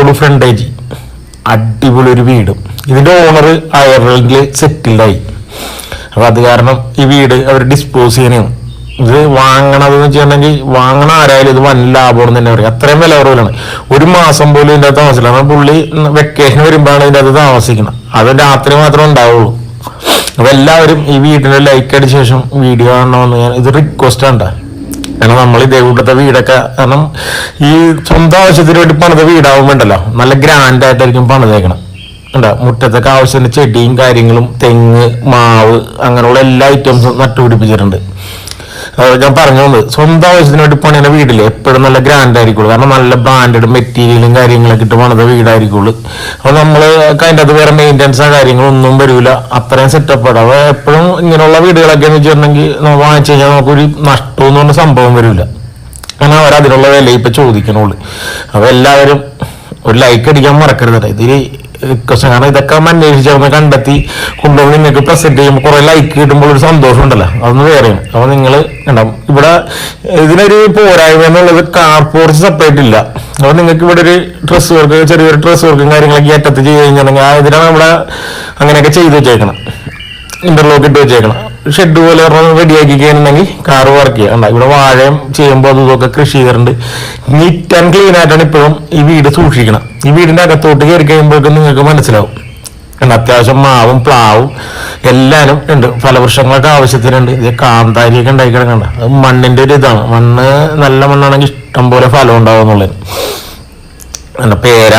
Road frontage അടിപൊളി ഒരു വീടും. ഇതിന്റെ ഓണർ അയർലൻഡിൽ സെറ്റിൽഡായി അപ്പൊ അത് കാരണം ഈ വീട് അവർ ഡിസ്പോസ് ചെയ്യാനാണ് ഇത് വാങ്ങണത് എന്ന് വെച്ചിട്ടുണ്ടെങ്കിൽ വാങ്ങണ ആരായാലും ഇത് വൻ ലാഭമാണെന്ന് തന്നെ പറയും. അത്രയും വില കുറവിലാണ്. ഒരു മാസം പോലും ഇതിന്റെ അകത്ത് കാരണം പുള്ളി വെക്കേഷൻ വരുമ്പോഴാണ് ഇതിന്റെ അകത്ത് താമസിക്കണം അത് രാത്രി മാത്രമേ ഉണ്ടാവുള്ളൂ. അപ്പൊ എല്ലാവരും ഈ വീടിന്റെ ലൈക്ക് അടിച്ച ശേഷം വീഡിയോ കാണണമെന്ന് ഞാൻ ഇത് റിക്വസ്റ്റ് ആണ് ട്ടാ. കാരണം നമ്മൾ ഇതേ കൂട്ടത്തെ വീടൊക്കെ കാരണം ഈ സ്വന്തം ആവശ്യത്തിന് വേണ്ടി പണിത വീടാവുമ്പോണ്ടല്ലോ നല്ല ഗ്രാൻഡ് ആയിട്ടായിരിക്കും പണിതേക്കണം. ഉണ്ടോ മുറ്റത്തൊക്കെ ആവശ്യത്തിന് ചെടിയും കാര്യങ്ങളും തെങ്ങ് മാവ് അങ്ങനെയുള്ള എല്ലാ ഐറ്റംസും നട്ടുപിടിപ്പിച്ചിട്ടുണ്ട്. ഞാൻ പറഞ്ഞു വന്നത് സ്വന്തം ആവശ്യത്തിന് വേണ്ടി പണിയുന്ന വീട്ടിൽ എപ്പോഴും നല്ല ഗ്രാൻഡ് ആയിരിക്കുള്ളൂ. കാരണം നല്ല ബ്രാൻഡഡ് മെറ്റീരിയലും കാര്യങ്ങളൊക്കെ ഇട്ട് പണിത വീടായിരിക്കുള്ളൂ. അപ്പൊ നമ്മൾ അതിന്റെ അത് വേറെ മെയിന്റെനൻസോ കാര്യങ്ങളൊന്നും വരില്ല അത്രയും സെറ്റപ്പ് ആണ്. എപ്പോഴും ഇങ്ങനെയുള്ള വീടുകളൊക്കെ എന്ന് വെച്ചിട്ടുണ്ടെങ്കിൽ നമ്മൾ വാങ്ങിച്ചു കഴിഞ്ഞാൽ നമുക്കൊരു നഷ്ടം എന്ന് പറഞ്ഞ സംഭവം വരില്ല കാരണം അവർ അതിനുള്ള വില ഇപ്പൊ ചോദിക്കണുള്ളൂ. അപ്പൊ എല്ലാവരും ഒരു ലൈക്ക് അടിക്കാൻ മറക്കരുത് ഇതിൽ റിക്വസ്റ്റ് കാരണം ഇതൊക്കെ നമ്മൾ അന്വേഷിച്ചൊന്ന് കണ്ടെത്തി കൊണ്ടുപോയി നിങ്ങൾക്ക് പ്രസന്റ് ചെയ്യുമ്പോൾ കുറെ ലൈക്ക് കിട്ടുമ്പോൾ ഒരു സന്തോഷം ഉണ്ടല്ലോ. അതൊന്ന് വേറെയും അപ്പൊ നിങ്ങൾ ഉണ്ടാവും ഇവിടെ ഇതിനൊരു പോരായ്മ എന്നുള്ളത് കാർ പോർച്ച് സെപ്പറേറ്റ് ഇല്ല. അപ്പൊ നിങ്ങൾക്ക് ഇവിടെ ഒരു ഡ്രസ് വർക്ക് ചെറിയൊരു ഡ്രസ് വർക്കും കാര്യങ്ങളൊക്കെ ഏറ്റത്ത് ചെയ്ത് കഴിഞ്ഞിട്ടുണ്ടെങ്കിൽ ആ ഇതിനാണ് നമ്മുടെ അങ്ങനെയൊക്കെ ചെയ്ത് വെച്ചേക്കണം. ഇന്റർലോക്ക് ഇട്ട് വെച്ചേക്കണം. ഷെഡ് പോലെ റെഡിയാക്കി കഴിഞ്ഞിട്ടുണ്ടെങ്കിൽ കാറ് വർക്ക് ചെയ്യാം ഇവിടെ വാഴയും ചെയ്യുമ്പോൾ അതും ഇതൊക്കെ കൃഷി ചെയ്തിട്ടുണ്ട്. നീറ്റ് ആൻഡ് ക്ലീൻ ആയിട്ടാണ് ഇപ്പോഴും ഈ വീട് സൂക്ഷിക്കണം ഈ വീടിന്റെ അകത്തോട്ട് കയറി കഴിയുമ്പോഴേക്കും നിങ്ങൾക്ക് മനസ്സിലാവും. കണ്ടോ, അത്യാവശ്യം മാവും പ്ലാവും എല്ലാനും ഉണ്ട്. ഫലവൃക്ഷങ്ങളൊക്കെ ആവശ്യത്തിനുണ്ട്. ഇത് കാന്താരിയൊക്കെ ഉണ്ടായി കിടക്കണ്ട അത് മണ്ണിന്റെ ഒരു ഇതാണ്. മണ്ണ് നല്ല മണ്ണാണെങ്കിൽ ഇഷ്ടം പോലെ ഫലം ഉണ്ടാവും എന്നുള്ളത്. കണ്ടോ, പേര.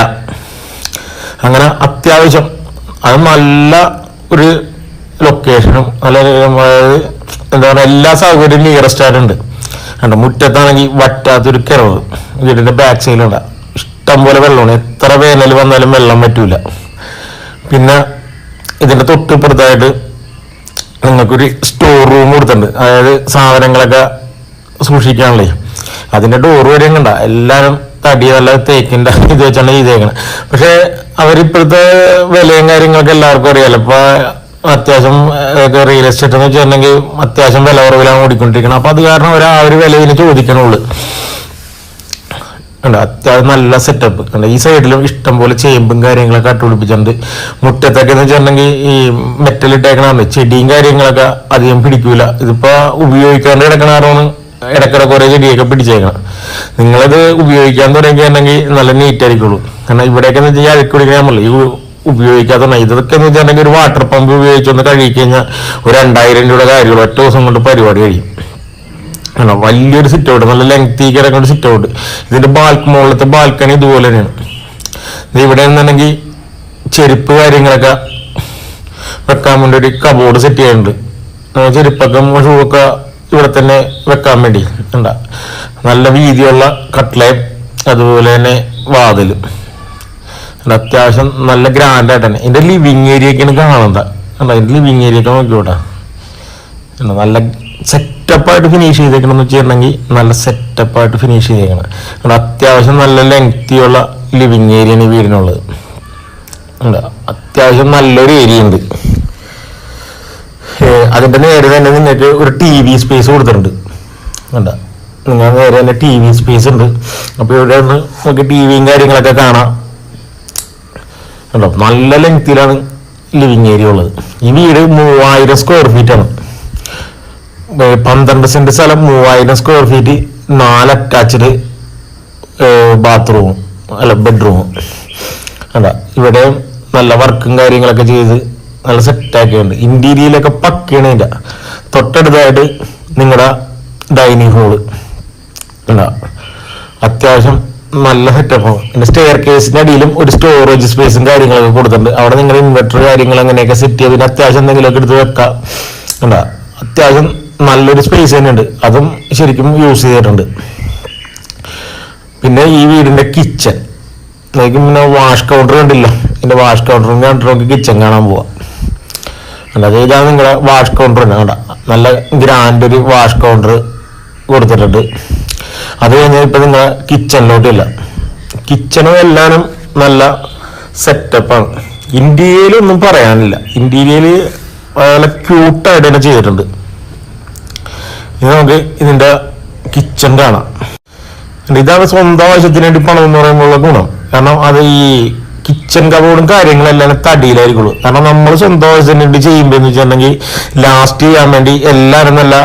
അങ്ങനെ അത്യാവശ്യം. അത് നല്ല ഒരു ലൊക്കേഷനും നല്ല അതായത് എന്താ പറയുക എല്ലാ സൗകര്യവും നിയറസ്റ്റ് ആയിട്ടുണ്ട്. കണ്ടോ മുറ്റത്താണെങ്കിൽ വറ്റാത്തൊരു കിറവ്. വീടിന്റെ ബാക്ക് സൈഡിലുണ്ട് ഇഷ്ടം പോലെ വെള്ളമാണ്. എത്ര വേനൽ വന്നാലും വെള്ളം പറ്റൂല പിന്നെ ഇതിന്റെ തൊട്ടിപ്പുറത്തായിട്ട് നിങ്ങൾക്കൊരു സ്റ്റോർ റൂം കൊടുത്തിട്ടുണ്ട്. അതായത് സാധനങ്ങളൊക്കെ സൂക്ഷിക്കാനുള്ളേ. അതിന്റെ ഡോർ വരെ കണ്ട എല്ലാവരും തടി നല്ല തേക്കിന്റെ ഇത് വെച്ചാണ് ചെയ്തേക്കണത് പക്ഷേ അവരിപ്പോഴത്തെ വിലയും കാര്യങ്ങളൊക്കെ എല്ലാവർക്കും അറിയാമല്ലോ ഇപ്പൊ അത്യാവശ്യം റിയൽ എസ്റ്റേറ്റ് എന്ന് വെച്ചിട്ടുണ്ടെങ്കിൽ അത്യാവശ്യം വില കുറവിലാണ് ഓടിക്കൊണ്ടിരിക്കുന്നത്. അപ്പൊ അത് കാരണം അവർ ആ ഒരു വിലയിന് ചോദിക്കണുള്ളൂ. ഉണ്ട് അത്യാവശ്യം നല്ല സെറ്റപ്പ് ഉണ്ട് ഈ സൈഡിലും ഇഷ്ടം പോലെ ചേമ്പും കാര്യങ്ങളൊക്കെ കട്ടുപിടിപ്പിച്ചിട്ടുണ്ട് മുറ്റത്തൊക്കെ എന്ന് വെച്ചിട്ടുണ്ടെങ്കിൽ ഈ മെറ്റൽ ഇട്ടേക്കണാണ് ചെടിയും കാര്യങ്ങളൊക്കെ അധികം പിടിക്കൂല. ഇതിപ്പോ ഉപയോഗിക്കാണ്ട് കിടക്കണാറാണ് ഇടക്കിടെ കുറെ ചെടിയൊക്കെ പിടിച്ചേക്കണം. നിങ്ങളിത് ഉപയോഗിക്കാൻ തുടങ്ങിയിട്ടുണ്ടെങ്കിൽ നല്ല നീറ്റ് ആയിരിക്കുള്ളൂ. കാരണം ഇവിടെയൊക്കെ എന്ന് വെച്ചാൽ അഴുക്ക് പിടിക്കാൻ പറ്റില്ല ഈ ഉ- ഉപയോഗിക്കാത്ത ഇതൊക്കെ എന്ന് വെച്ചിട്ടുണ്ടെങ്കിൽ ഒരു വാട്ടർ പമ്പ് ഉപയോഗിച്ചൊന്ന് കഴുകി കഴിഞ്ഞാൽ ഒരു രണ്ടായിരം രൂപയുടെ കാര്യങ്ങൾ ഒറ്റ ദിവസം കൊണ്ട് പരിപാടി കഴിയും. ആണോ? വലിയൊരു സിറ്റ് ഔട്ട് നല്ല ലെങ്തി കിടക്കുന്ന സിറ്റ് ഔട്ട് ഇതിന്റെ ബാൽക്ക് മുകളിലത്തെ ബാൽക്കണി ഇതുപോലെ തന്നെയാണ്. ഇവിടെ നിന്നുണ്ടെങ്കിൽ ചെരുപ്പ് കാര്യങ്ങളൊക്കെ വെക്കാൻ വേണ്ടി ഒരു കബോർഡ് സെറ്റ് ചെയ്യുന്നുണ്ട് ചെരുപ്പൊക്കെ ഷൂവൊക്കെ ഇവിടെ തന്നെ വെക്കാൻ വേണ്ടി. ഉണ്ടാ നല്ല വീതിയുള്ള കട്ട്ലയും അതുപോലെ തന്നെ വാതിലും. അത്യാവശ്യം നല്ല ഗ്രാൻഡ് ആയിട്ട് ലിവിങ് ഏരിയ ഒക്കെയാണ് കാണുന്നത്. കണ്ടോ ഇതിന്റെ ലിവിങ് ഏരിയ ഒക്കെ നോക്കിയോട്ടെ. നല്ല സെറ്റപ്പായിട്ട് ഫിനിഷ് ചെയ്തേക്കണം എന്ന് വെച്ചിട്ടുണ്ടെങ്കിൽ നല്ല സെറ്റപ്പായിട്ട് ഫിനിഷ് ചെയ്തേക്കണം. അവിടെ അത്യാവശ്യം നല്ല ലെങ്തിയുള്ള ലിവിങ് ഏരിയയാണ് ഈ വീടിനുള്ളത്. അത്യാവശ്യം നല്ലൊരു ഏരിയ ഉണ്ട്. അതിന്റെ നേരെ തന്നെ നിങ്ങൾക്ക് ഒരു ടി വി സ്പേസ് കൊടുത്തിട്ടുണ്ട്. കണ്ട നിങ്ങൾ നേരെ തന്നെ ടി വി സ്പേസ് ഉണ്ട്. അപ്പോൾ ഇവിടെ നിന്ന് നമുക്ക് ടി വിയും കാര്യങ്ങളൊക്കെ കാണാം. കണ്ടോ? നല്ല ലെങ്ത്തിലാണ് ലിവിങ് ഏരിയ ഉള്ളത്. ഈ വീട് മൂവായിരം സ്ക്വയർ ഫീറ്റ് ആണ്. പന്ത്രണ്ട് സെന്റ് സ്ഥലം മൂവായിരം സ്ക്വയർ ഫീറ്റ് നാല് അറ്റാച്ച്ഡ് ബാത്റൂമും അല്ല ബെഡ്റൂം അല്ല ഇവിടെ നല്ല വർക്കും കാര്യങ്ങളൊക്കെ ചെയ്ത് നല്ല സെറ്റാക്കിയുണ്ട് ഇന്റീരിയലൊക്കെ ഇതിന്റെ തൊട്ടടുത്തായിട്ട് നിങ്ങളുടെ ഡൈനിങ് ഹോൾ അല്ല അത്യാവശ്യം നല്ല സെറ്റപ്പ് പിന്നെ സ്റ്റെയർ കേസിന്റെ അടിയിലും ഒരു സ്റ്റോറേജ് സ്പേസും കാര്യങ്ങളൊക്കെ കൊടുത്തിട്ടുണ്ട്. അവിടെ നിങ്ങൾ ഇൻവെർട്ടർ കാര്യങ്ങൾ അങ്ങനെയൊക്കെ സെറ്റ് ചെയ്ത് പിന്നെ അത്യാവശ്യം എന്തെങ്കിലുമൊക്കെ എടുത്ത് വെക്കാം. കണ്ട? അത്യാവശ്യം നല്ലൊരു സ്പേസ് തന്നെയുണ്ട്. അതും ശരിക്കും യൂസ് ചെയ്തിട്ടുണ്ട്. പിന്നെ ഈ വീടിന്റെ കിച്ചൺ നമുക്ക് പിന്നെ വാഷ് കൗണ്ടർ കണ്ടില്ല. ഇതിന്റെ വാഷ് കൗണ്ടറും കണ്ടിട്ട് നമുക്ക് കിച്ചൺ കാണാൻ പോവാം. അല്ലാതെ ഇതാണ് നിങ്ങളുടെ വാഷ് കൗണ്ടർ തന്നെ. കണ്ട? നല്ല ഗ്രാൻഡ് ഒരു വാഷ് കൗണ്ടർ കൊടുത്തിട്ടുണ്ട്. അത് കഴിഞ്ഞാൽ ഇപ്പൊ നിങ്ങളെ കിച്ചണിലോട്ടില്ല കിച്ചണും എല്ലാനും നല്ല സെറ്റപ്പാണ് ഇന്ത്യയിലൊന്നും പറയാനില്ല. ഇന്ത്യയിൽ നല്ല ക്യൂട്ടായിട്ട് തന്നെ ചെയ്തിട്ടുണ്ട്. ഇനി നമുക്ക് ഇതിന്റെ കിച്ചൺ കാണാം. ഇതാണ് സ്വന്തം ആവശ്യത്തിന് വേണ്ടി പണം എന്ന് പറയുമ്പോഴുള്ള ഗുണം. കാരണം അത് ഈ കിച്ചൺ കബോർഡും കാര്യങ്ങളെല്ലാം തടിയിലായിരിക്കുള്ളൂ. കാരണം നമ്മൾ സ്വന്തം ആവശ്യത്തിന് ചെയ്യുമ്പോൾ എന്ന് വെച്ചിട്ടുണ്ടെങ്കിൽ ലാസ്റ്റ് ചെയ്യാൻ വേണ്ടി എല്ലാവരും നല്ല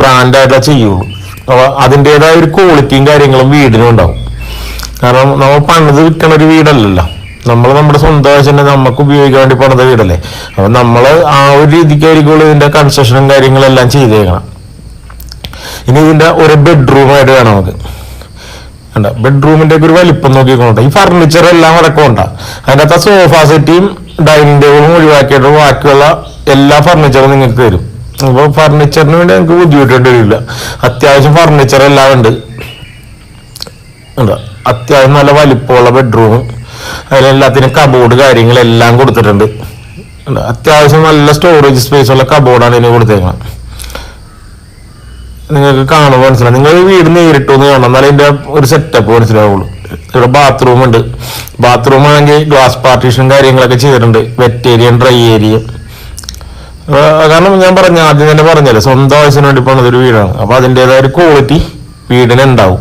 ബ്രാൻഡായിട്ടാണ് ചെയ്യുള്ളൂ. അപ്പൊ അതിന്റെതായ ഒരു ക്വാളിറ്റിയും കാര്യങ്ങളും വീടിനും ഉണ്ടാവും. കാരണം നമ്മൾ പണിത് വിൽക്കണ ഒരു വീടല്ലല്ലോ. നമ്മൾ നമ്മുടെ സ്വന്തം ആവശ്യത്തിന് നമുക്ക് ഉപയോഗിക്കാൻ വേണ്ടി പണിത വീടല്ലേ? അപ്പൊ നമ്മൾ ആ ഒരു രീതിക്കായിരിക്കുള്ളൂ ഇതിന്റെ കൺസ്ട്രക്ഷനും കാര്യങ്ങളെല്ലാം ചെയ്തേക്കണം. ഇനി ഇതിന്റെ ഒരു ബെഡ്റൂമായിട്ട് വേണം നമുക്ക്. കണ്ട? ബെഡ്റൂമിന്റെ ഒക്കെ ഒരു വലിപ്പം നോക്കിക്കോട്ടെ. ഈ ഫർണിച്ചർ എല്ലാം അടക്കമുണ്ട. അതിനകത്ത് സോഫ സെറ്റിയും ഡൈനിങ് ടേബിളും ഒഴിവാക്കിയിട്ട് ബാക്കിയുള്ള എല്ലാ ഫർണിച്ചറും നിങ്ങൾക്ക് തരും. അപ്പോൾ ഫർണിച്ചറിന് വേണ്ടി നമുക്ക് ബുദ്ധിമുട്ടേണ്ടി വരില്ല. അത്യാവശ്യം ഫർണിച്ചർ എല്ലാം ഉണ്ട്. ഉണ്ട് അത്യാവശ്യം നല്ല വലിപ്പമുള്ള ബെഡ്റൂം അതിലെല്ലാത്തിനും കബോർഡ് കാര്യങ്ങളെല്ലാം കൊടുത്തിട്ടുണ്ട്. അത്യാവശ്യം നല്ല സ്റ്റോറേജ് സ്പേസ് ഉള്ള കബോർഡാണ് ഇതിന് കൊടുത്തേക്കുന്നത് നിങ്ങൾക്ക് കാണുമ്പോൾ മനസ്സിലാവും. നിങ്ങൾ വീട് നേരിട്ടൊന്ന് കാണണം. എന്നാലേ ഇതിന്റെ ഒരു സെറ്റപ്പ് മനസ്സിലാവുള്ളൂ. ഇവിടെ ബാത്റൂം ഉണ്ട്. ബാത്റൂം ആണെങ്കിൽ ഗ്ലാസ് പാർട്ടീഷൻ കാര്യങ്ങളൊക്കെ ചെയ്തിട്ടുണ്ട്. വെറ്റ് ഏരിയ ഡ്രൈ ഏരിയയും കാരണം ഞാൻ പറഞ്ഞ ആദ്യം തന്നെ പറഞ്ഞല്ലേ സ്വന്തം ആവശ്യത്തിന് വേണ്ടി പോണത് ഒരു വീടാണ്. അപ്പൊ അതിന്റെതായ ഒരു ക്വാളിറ്റി വീടിന് ഉണ്ടാവും.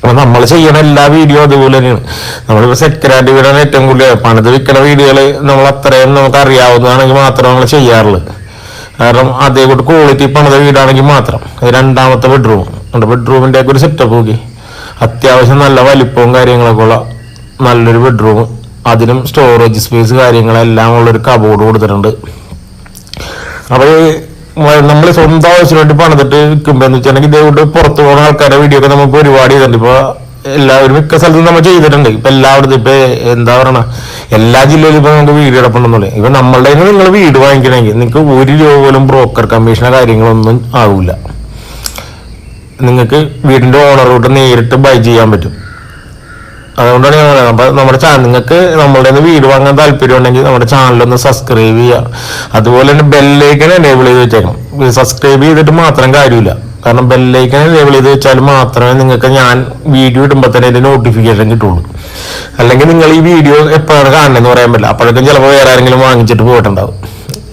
അപ്പൊ നമ്മൾ ചെയ്യണ എല്ലാ വീഡിയോ അതുപോലെ തന്നെയാണ്. നമ്മളിപ്പോ സെക്കൻഡ് ഹാൻഡ് വീടാണ് ഏറ്റവും കൂടുതൽ പണിത് വിൽക്കണ വീടുകൾ നമ്മൾ അത്രയും നമുക്ക് അറിയാവുന്നതാണെങ്കിൽ മാത്രമേ നമ്മൾ ചെയ്യാറുള്ളൂ. കാരണം അതേ കൂട്ട് ക്വാളിറ്റി പണിത വീടാണെങ്കിൽ മാത്രം. അത് രണ്ടാമത്തെ ബെഡ്റൂം നമ്മുടെ ബെഡ്റൂമിന്റെ ഒക്കെ ഒരു സെറ്റപ്പ് നോക്കി. അത്യാവശ്യം നല്ല വലിപ്പവും കാര്യങ്ങളൊക്കെ ഉള്ള നല്ലൊരു ബെഡ്റൂം അതിനും സ്റ്റോറേജ് സ്പേസ് കാര്യങ്ങളെല്ലാം ഉള്ളൊരു കബോർഡ് കൊടുത്തിട്ടുണ്ട്. അപ്പൊ നമ്മൾ സ്വന്തം ആവശ്യത്തിന് വേണ്ടി പണിതിട്ട് വിൽക്കുമ്പോ എന്ന് വെച്ചിട്ടുണ്ടെങ്കിൽ ഇതേകൊണ്ട് പുറത്തു പോകുന്ന ആൾക്കാരുടെ വീഡിയോ ഒക്കെ നമുക്ക് ഒരുപാട് ചെയ്തിട്ടുണ്ട്. ഇപ്പൊ എല്ലാവരും മിക്ക സ്ഥലത്തും നമ്മൾ ചെയ്തിട്ടുണ്ട്. ഇപ്പൊ എല്ലായിടത്തും ഇപ്പൊ എന്താ പറയണ? എല്ലാ ജില്ലയിലും ഇപ്പൊ നമുക്ക് വീട് കിടപ്പുണ്ടെന്നുള്ളത് ഇപ്പൊ നമ്മളുടെ നിങ്ങൾ വീട് വാങ്ങിക്കണമെങ്കിൽ നിങ്ങൾക്ക് ഒരു രൂപ പോലും ബ്രോക്കർ കമ്മീഷനോ കാര്യങ്ങളൊന്നും ആവില്ല നിങ്ങൾക്ക് വീടിന്റെ ഓണറോട്ട് നേരിട്ട് ബൈ ചെയ്യാൻ പറ്റും. അതുകൊണ്ടാണ് ഞാൻ പറയുന്നത് അപ്പം നമ്മുടെ ചാനൽ നിങ്ങൾക്ക് നമ്മളുടെ വീട് വാങ്ങാൻ താല്പര്യം ഉണ്ടെങ്കിൽ നമ്മുടെ ചാനലൊന്ന് സബ്സ്ക്രൈബ് ചെയ്യുക. അതുപോലെ തന്നെ ബെല്ലേക്കൻ എനേബിൾ ചെയ്ത് വെച്ചേക്കണം. സബ്സ്ക്രൈബ് ചെയ്തിട്ട് മാത്രം കാര്യമില്ല. കാരണം ബെല്ലേക്കൻ എനേബിൾ ചെയ്ത് വെച്ചാൽ മാത്രമേ നിങ്ങൾക്ക് ഞാൻ വീഡിയോ ഇടുമ്പോൾ തന്നെ അതിന്റെ നോട്ടിഫിക്കേഷൻ കിട്ടുള്ളൂ. അല്ലെങ്കിൽ നിങ്ങൾ ഈ വീഡിയോ എപ്പോഴാണ് കാണണമെന്ന് പറയാൻ പറ്റില്ല. അപ്പോഴേക്കും ചിലപ്പോൾ വേറെ ആരെങ്കിലും വാങ്ങിച്ചിട്ട് പോയിട്ടുണ്ടാവും.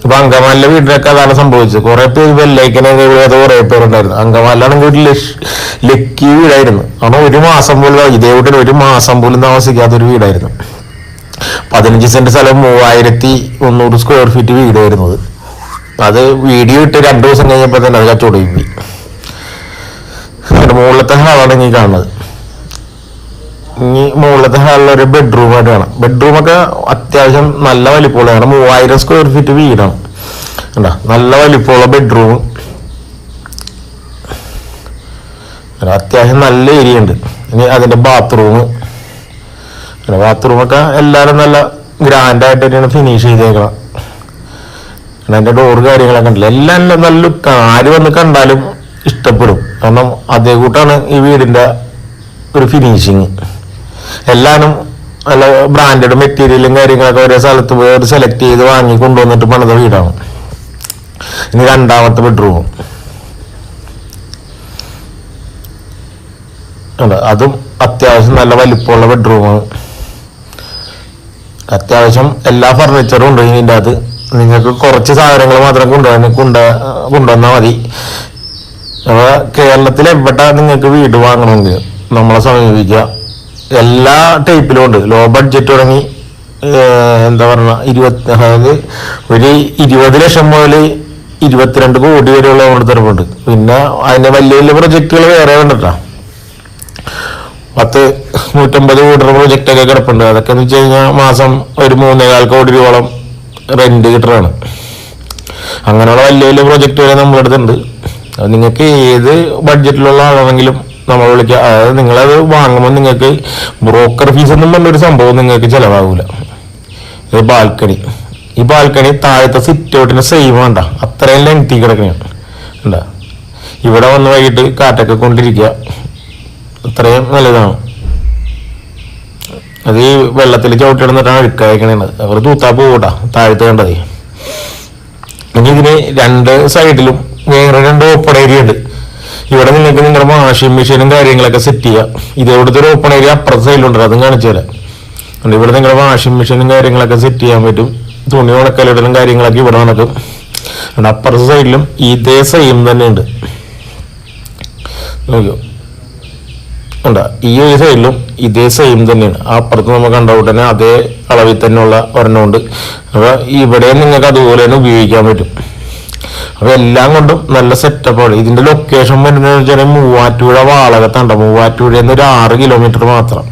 ഇപ്പൊ അങ്കമാലിലെ വീട്ടിലൊക്കെ അതാണ് സംഭവിച്ചത്. കുറെ പേര് ബെല്ലൈക്കനെ ചെയ്ത കുറെ പേരുണ്ടായിരുന്നു. അങ്കമാലിലാണെങ്കിൽ ലക്ഷ ലക്കി വീടായിരുന്നു. കാരണം ഒരു മാസം പോലും ഇതേ വീട്ടിൽ ഒരു മാസം പോലും താമസിക്കാത്ത ഒരു വീടായിരുന്നു. പതിനഞ്ച് സെന്റ് സ്ഥലം മൂവായിരത്തി മുന്നൂറ് സ്ക്വയർ ഫീറ്റ് വീടായിരുന്നത് അത്. വീഡിയോ ഇട്ട് രണ്ടു ദിവസം കഴിഞ്ഞപ്പോൾ തന്നെ അത് കച്ചവടം മുകളിലത്തെ ഹാളാണ് ഈ കാണുന്നത്. ഇനി മുകളിലത്തെ ഹാളിൽ ഒരു ബെഡ്റൂം ആയിട്ട് വേണം ബെഡ്റൂം ഒക്കെ അത്യാവശ്യം നല്ല വലിപ്പമുള്ളതാണ്. മൂവായിരം സ്ക്വയർ ഫീറ്റ് വീടാണ്. കണ്ടോ? നല്ല വലിപ്പമുള്ള ബെഡ്റൂം അത്യാവശ്യം നല്ല ഏരിയ ഉണ്ട്. ഇനി അതിന്റെ ബാത്റൂം ബാത്റൂമൊക്കെ എല്ലാവരും നല്ല ഗ്രാൻഡ് ആയിട്ട് തന്നെയാണ് ഫിനിഷ് ചെയ്തേക്കണം. പിന്നെ അതിന്റെ ഡോറ് കാര്യങ്ങളൊക്കെ ഉണ്ടല്ലോ. എല്ലാം നല്ല ലുക്കാണ് ആര് വന്ന് കണ്ടാലും ഇഷ്ടപ്പെടും. കാരണം അതേ കൂട്ടാണ് ഈ വീടിന്റെ ഒരു ഫിനിഷിങ് എല്ലാവരും നല്ല ബ്രാൻഡഡ് മെറ്റീരിയലും കാര്യങ്ങളൊക്കെ ഓരോ സ്ഥലത്ത് പോയി അവർ സെലക്ട് ചെയ്ത് വാങ്ങി കൊണ്ടുവന്നിട്ട് പണിത വീടാണ്. ഇനി രണ്ടാമത്തെ ബെഡ്റൂം അതും അത്യാവശ്യം നല്ല വലിപ്പമുള്ള ബെഡ്റൂമാണ് അത്യാവശ്യം എല്ലാ ഫർണിച്ചറും ഉണ്ട് ഇതിന്റെ അത് നിങ്ങൾക്ക് കുറച്ച് സാധനങ്ങൾ മാത്രം കൊണ്ടുവന്ന് കൊണ്ട കൊണ്ടുവന്നാൽ മതി. കേരളത്തിൽ എവിടെ നിങ്ങൾക്ക് വീട് വാങ്ങണമെങ്കിൽ നമ്മളെ സമീപിക്കുക എല്ലാ ടൈപ്പിലും ഉണ്ട്. ലോ ബഡ്ജറ്റ് തുടങ്ങി എന്താ പറയുക ഇരുപത്തി അതായത് ഒരു ഇരുപത് ലക്ഷം മുതൽ ഇരുപത്തിരണ്ട് കോടി വരെയുള്ള നമ്മുടെ തരപ്പുണ്ട് പിന്നെ അതിന്റെ വലിയ വലിയ പ്രൊജക്റ്റുകൾ വേറെ കണ്ടിട്ടാ. പത്ത് നൂറ്റമ്പത് കോടി പ്രൊജക്റ്റ് ഒക്കെ കിടപ്പുണ്ട്. അതൊക്കെ എന്ന് വെച്ച് കഴിഞ്ഞാൽ മാസം ഒരു മൂന്നേകാൽ കോടി രൂപയോളം റെന്റ് കിട്ടണാണ് അങ്ങനെയുള്ള വലിയ വലിയ പ്രൊജക്റ്റുകൾ നമ്മളെടുത്തുണ്ട് നിങ്ങൾക്ക് ഏത് ബഡ്ജറ്റിലുള്ള ആളാണെങ്കിലും നമ്മൾ വിളിക്കുക അതായത് നിങ്ങളത് വാങ്ങുമ്പോൾ നിങ്ങൾക്ക് ബ്രോക്കർ ഫീസ് എന്നും പറഞ്ഞൊരു സംഭവം നിങ്ങൾക്ക് ചിലവാകൂല. ഇത് ബാൽക്കണി. ഈ ബാൽക്കണി താഴത്തെ സിറ്റ് ഔട്ടിന് സെയിം വേണ്ട. അത്രയും ലെങ്തി കിടക്കണയാണ് ഉണ്ട ഇവിടെ വന്ന് വൈകിട്ട് കാറ്റൊക്കെ കൊണ്ടിരിക്കുക. അത്രയും നല്ലതാണ്. അത് ഈ വെള്ളത്തിൽ ചവിട്ടിടുന്നിട്ടാണ് അഴുക്കയക്കണത്. അവർ തൂത്താ പോകൂട്ടാ താഴത്ത് കണ്ടതേ. ഇനി ഇതിന് രണ്ട് സൈഡിലും വേറെ രണ്ട് ഓപ്പൺ ഏരിയ ഉണ്ട്. ഇവിടെ നിങ്ങൾക്ക് നിങ്ങളുടെ വാഷിംഗ് മെഷീനും കാര്യങ്ങളൊക്കെ സെറ്റ് ചെയ്യാം. ഇതേവിടുത്തെ ഒരു ഓപ്പൺ ഏരിയ അപ്പുറത്തെ സൈഡിലുണ്ട് അതും കാണിച്ചു തരാം. അതുകൊണ്ട് ഇവിടെ നിങ്ങളുടെ വാഷിംഗ് മെഷീനും കാര്യങ്ങളൊക്കെ സെറ്റ് ചെയ്യാൻ പറ്റും. തുണി ഉണക്കലിടലും കാര്യങ്ങളൊക്കെ ഇവിടെ നടക്കും. അതുകൊണ്ട് അപ്പുറത്തെ സൈഡിലും ഇതേ സെയിം തന്നെ ഉണ്ട് ഈ ഒരു സൈഡിലും ഇതേ സെയിം തന്നെയാണ്. അപ്പുറത്ത് നമ്മൾ കണ്ട ഉടനെ അതേ അളവിൽ തന്നെയുള്ള ഒരെണ്ണമുണ്ട് അപ്പൊ ഇവിടെ നിങ്ങൾക്ക് അതുപോലെ തന്നെ ഉപയോഗിക്കാൻ പറ്റും. അപ്പൊ എല്ലാം കൊണ്ടും നല്ല സെറ്റപ്പാണ് ഇതിന്റെ ലൊക്കേഷൻ വരുന്നത് മൂവാറ്റുപുഴ വാളകത്താണ്ടോ മൂവാറ്റുപുഴ എന്നൊരു ആറ് കിലോമീറ്റർ മാത്രം.